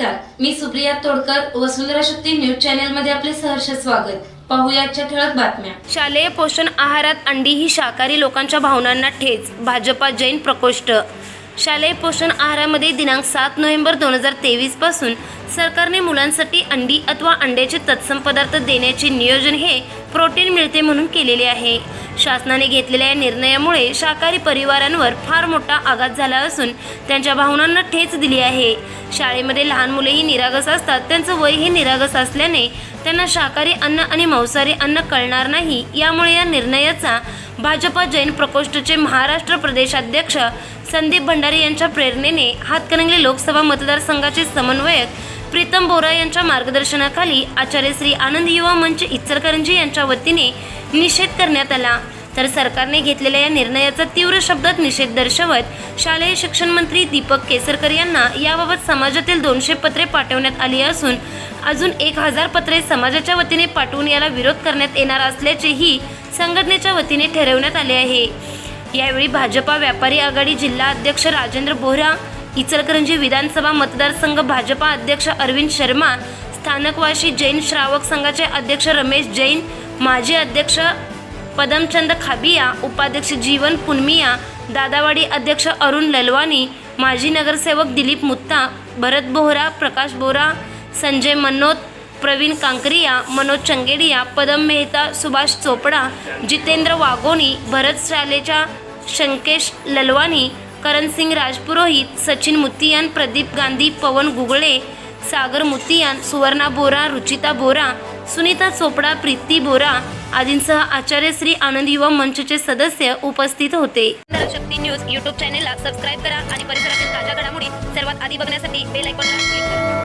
नमस्कार. मी Supriya Todkar Vasundhara Shakti news channel मध्ये आपले सहर्ष स्वागत. पाहुयाच्या ठळक बातम्या. शालेय पोषण आहारात अंडी ही शाकाहारी लोकांच्या भावनांना ठेच. भाजपा जैन प्रकोष्ठ. शालेय पोषण आहारामध्ये दिनांक सात नोव्हेंबर दोन हजार तेवीसपासून सरकारने मुलांसाठी अंडी अथवा अंड्याचे तत्सम पदार्थ देण्याचे नियोजन हे प्रोटीन मिळते म्हणून केलेले आहे. शासनाने घेतलेल्या या निर्णयामुळे शाकाहारी परिवारांवर फार मोठा आघात झाला असून त्यांच्या भावनांना ठेच दिली आहे. शाळेमध्ये लहान मुलेही निरागस असतात. त्यांचं वयही निरागस असल्याने त्यांना शाकाहारी अन्न आणि मांसाहारी अन्न कळणार नाही. यामुळे या निर्णयाचा भाजपा जैन प्रकोष्ठचे महाराष्ट्र प्रदेशाध्यक्ष संदीप भंडारी यांच्या प्रेरणेने हातकणंगले लोकसभा मतदारसंघाचे समन्वयक प्रीतम बोरा यांच्या मार्गदर्शनाखाली आचार्य श्री आनंद युवा मंच इचलकरंजी यांच्या वतीने निषेध करण्यात आला. तर सरकारने घेतलेल्या या निर्णयाचा तीव्र शब्दात निषेध दर्शवत शालेय शिक्षण मंत्री दीपक केसरकर यांना याबाबत समाजातील दोनशे पत्रे पाठवण्यात आली असून अजून एक हजार पत्रे समाजाच्या वतीने पाठवून याला विरोध करण्यात येणार असल्याचेही संघटनेच्या वतीने ठरवण्यात आले आहे. यावेळी भाजपा व्यापारी आघाडी जिल्हा अध्यक्ष राजेंद्र बोहरा इचलकरंजी विधानसभा मतदारसंघ भाजपा अध्यक्ष अरविंद शर्मा स्थानकवाशी जैन श्रावक संघाचे अध्यक्ष रमेश जैन माजी अध्यक्ष पदमचंद खाबिया उपाध्यक्ष जीवन पुनमिया दादावाडी अध्यक्ष अरुण ललवानी माजी नगरसेवक दिलीप मुत्ता भरत बोहरा प्रकाश बोरा संजय मनोत प्रवीण कांकरिया मनोज चंगेडिया पदम मेहता सुभाष चोपडा जितेंद्र वाघोणी भरत शालेच्या शंकेश ललवानी करणसिंग राजपुरोहित सचिन मुतियान प्रदीप गांधी पवन गुगळे सागर मुतियान सुवर्णा बोरा रुचिता बोरा सुनीता चोपडा प्रीती बोरा आदींसह आचार्य श्री आनंद युवा मंचचे सदस्य उपस्थित होते. शक्ती न्यूज यूट्यूब चॅनेलला सबस्क्राईब करा आणि परिसरातील ताज्या घडामोडी सर्वात आधी बघण्यासाठी बेल आयकॉनला क्लिक